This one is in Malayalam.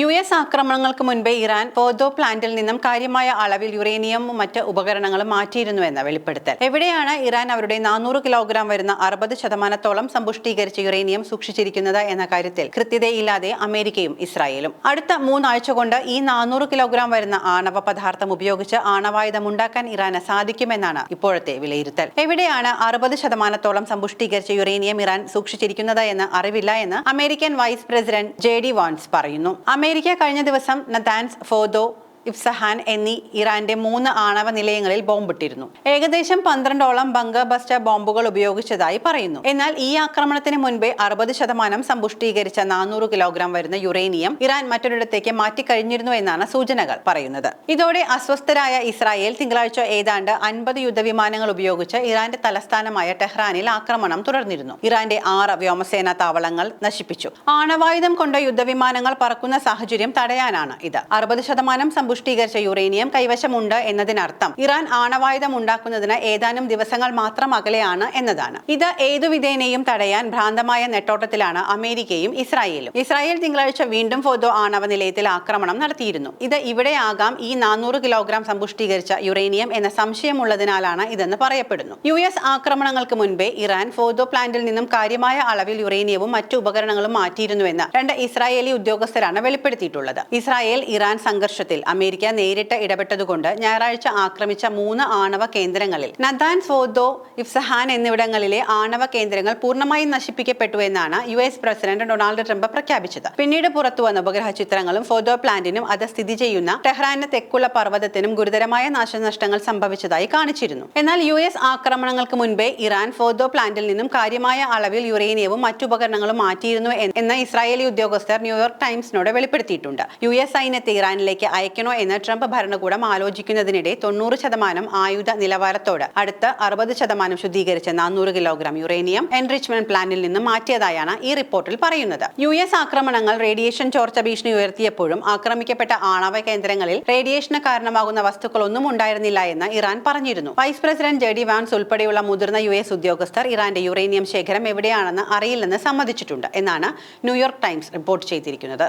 യു എസ് ആക്രമണങ്ങൾക്ക് മുൻപേ ഇറാൻ പോർദോ പ്ലാന്റിൽ നിന്നും കാര്യമായ അളവിൽ യുറേനിയമും മറ്റ് ഉപകരണങ്ങളും മാറ്റിയിരുന്നു എന്ന വെളിപ്പെടുത്തൽ. എവിടെയാണ് ഇറാൻ അവരുടെ നാനൂറ് കിലോഗ്രാം വരുന്ന അറുപത് ശതമാനത്തോളം സമ്പുഷ്ടീകരിച്ച യുറേനിയം സൂക്ഷിച്ചിരിക്കുന്നത് എന്ന കാര്യത്തിൽ കൃത്യതയില്ലാതെ അമേരിക്കയും ഇസ്രായേലും. അടുത്ത മൂന്നാഴ്ച കൊണ്ട് ഈ നാനൂറ് കിലോഗ്രാം വരുന്ന ആണവ പദാർത്ഥം ഉപയോഗിച്ച് ആണവായുധം ഉണ്ടാക്കാൻ ഇറാന് സാധിക്കുമെന്നാണ് ഇപ്പോഴത്തെ വിലയിരുത്തൽ. എവിടെയാണ് അറുപത് ശതമാനത്തോളം സമ്പുഷ്ടീകരിച്ച യുറേനിയം ഇറാൻ സൂക്ഷിച്ചിരിക്കുന്നത് എന്ന് അറിവില്ല എന്ന് American vice president J D Vance പറയുന്നു. അമേരിക്ക കഴിഞ്ഞ ദിവസം നദാൻസ് ഫോദോ ഇഫ്സഹാൻ എന്നീ ഇറാന്റെ മൂന്ന് ആണവ നിലയങ്ങളിൽ ബോംബിട്ടിരുന്നു. ഏകദേശം പന്ത്രണ്ടോളം ബങ്കർ ബസ്റ്റർ ബോംബുകൾ ഉപയോഗിച്ചതായി പറയുന്നു. എന്നാൽ ഈ ആക്രമണത്തിന് മുൻപേ അറുപത് ശതമാനം സമ്പുഷ്ടീകരിച്ച നാനൂറ് കിലോഗ്രാം വരുന്ന യുറേനിയം ഇറാൻ മറ്റൊരിടത്തേക്ക് മാറ്റിക്കഴിഞ്ഞിരുന്നു എന്നാണ് സൂചനകൾ പറയുന്നത്. ഇതോടെ അസ്വസ്ഥരായ ഇസ്രായേൽ തിങ്കളാഴ്ച ഏതാണ്ട് അൻപത് യുദ്ധവിമാനങ്ങൾ ഉപയോഗിച്ച് ഇറാന്റെ തലസ്ഥാനമായ ടെഹ്റാനിൽ ആക്രമണം തുടർന്നിരുന്നു. ഇറാന്റെ ആറ് വ്യോമസേനാ താവളങ്ങൾ നശിപ്പിച്ചു. ആണവായുധം കൊണ്ട് യുദ്ധവിമാനങ്ങൾ പറക്കുന്ന സാഹചര്യം തടയാനാണ് ഇത്. അറുപത് ശതമാനം സമ്പുഷ്ടീകരിച്ച യുറേനിയം കൈവശമുണ്ട് എന്നതിനർത്ഥം. ഇറാൻ ആണവായുധം ഉണ്ടാക്കുന്നതിന് ഏതാനും ദിവസങ്ങൾ മാത്രം അകലെയാണ് എന്നതാണ്. ഇത് ഏതുവിധേനയും തടയാൻ ഭ്രാന്തമായ നെട്ടോട്ടത്തിലാണ് അമേരിക്കയും ഇസ്രായേലും. ഇസ്രായേൽ തിങ്കളാഴ്ച വീണ്ടും ഫോദോ ആണവ നിലയത്തിൽ ആക്രമണം നടത്തിയിരുന്നു. ഇത് ഇവിടെയാകാം ഈ നാനൂറ് കിലോഗ്രാം സമ്പുഷ്ടീകരിച്ച യുറേനിയം എന്ന സംശയമുള്ളതിനാലാണ് ഇതെന്ന് പറയപ്പെടുന്നു. യു എസ് ആക്രമണങ്ങൾക്ക് മുൻപേ ഇറാൻ ഫോദോ പ്ലാന്റിൽ നിന്നും കാര്യമായ അളവിൽ യുറേനിയവും മറ്റു ഉപകരണങ്ങളും മാറ്റിയിരുന്നുവെന്ന് രണ്ട് ഇസ്രായേലി ഉദ്യോഗസ്ഥരാണ് വെളിപ്പെടുത്തിയിട്ടുള്ളത്. ഇസ്രായേൽ ഇറാൻ സംഘർഷത്തിൽ അമേരിക്ക നേരിട്ട് ഇടപെട്ടതുകൊണ്ട് ഞായറാഴ്ച ആക്രമിച്ച മൂന്ന് ആണവ കേന്ദ്രങ്ങളിൽ നദാൻ ഫോദോ ഇഫ്സഹാൻ എന്നിവിടങ്ങളിലെ ആണവ കേന്ദ്രങ്ങൾ പൂർണമായും നശിപ്പിക്കപ്പെട്ടു എന്നാണ് U S president Donald Trump പ്രഖ്യാപിച്ചത്. പിന്നീട് പുറത്തുവന്ന ഉപഗ്രഹ ചിത്രങ്ങളും ഫോദോ പ്ലാന്റിനും അത് സ്ഥിതി ചെയ്യുന്ന ടെഹ്റാന് തെക്കുള്ള പർവതത്തിനും ഗുരുതരമായ നാശനഷ്ടങ്ങൾ സംഭവിച്ചതായി കാണിച്ചിരുന്നു. എന്നാൽ യു എസ് ആക്രമണങ്ങൾക്ക് മുൻപേ ഇറാൻ ഫോദോ പ്ലാന്റിൽ നിന്നും കാര്യമായ അളവിൽ യുറേനിയവും മറ്റു ഉപകരണങ്ങളും മാറ്റിയിരുന്നു എന്ന് ഇസ്രായേലി ഉദ്യോഗസ്ഥർ ന്യൂയോർക്ക് ടൈംസിനോട് വെളിപ്പെടുത്തിയിട്ടുണ്ട്. യു എസ് സൈന്യത്തെ ഇറാനിലേക്ക് അയക്കണോ എന്ന് ട്രംപ് ഭരണകൂടം ആലോചിക്കുന്നതിനിടെ തൊണ്ണൂറ് ശതമാനം ആയുധ നിലവാരത്തോട് അടുത്ത് അറുപത് ശതമാനം ശുദ്ധീകരിച്ച നാനൂറ് കിലോഗ്രാം യുറേനിയം എൻറിച്ച്മെന്റ് പ്ലാനിൽ നിന്ന് മാറ്റിയതായാണ് ഈ റിപ്പോർട്ടിൽ പറയുന്നത്. യു എസ് ആക്രമണങ്ങൾ റേഡിയേഷൻ ചോർച്ച ഭീഷണി ഉയർത്തിയപ്പോഴും ആക്രമിക്കപ്പെട്ട ആണവ കേന്ദ്രങ്ങളിൽ റേഡിയേഷന് കാരണമാകുന്ന വസ്തുക്കളൊന്നും ഉണ്ടായിരുന്നില്ല എന്ന് ഇറാൻ പറഞ്ഞിരുന്നു. Vice president J D Vance ഉൾപ്പെടെയുള്ള മുതിർന്ന യു എസ് ഉദ്യോഗസ്ഥർ ഇറാന്റെ യുറേനിയം ശേഖരം എവിടെയാണെന്ന് അറിയില്ലെന്ന് സമ്മതിച്ചിട്ടുണ്ട് എന്നാണ് ന്യൂയോർക്ക് ടൈംസ് റിപ്പോർട്ട് ചെയ്തിരിക്കുന്നത്.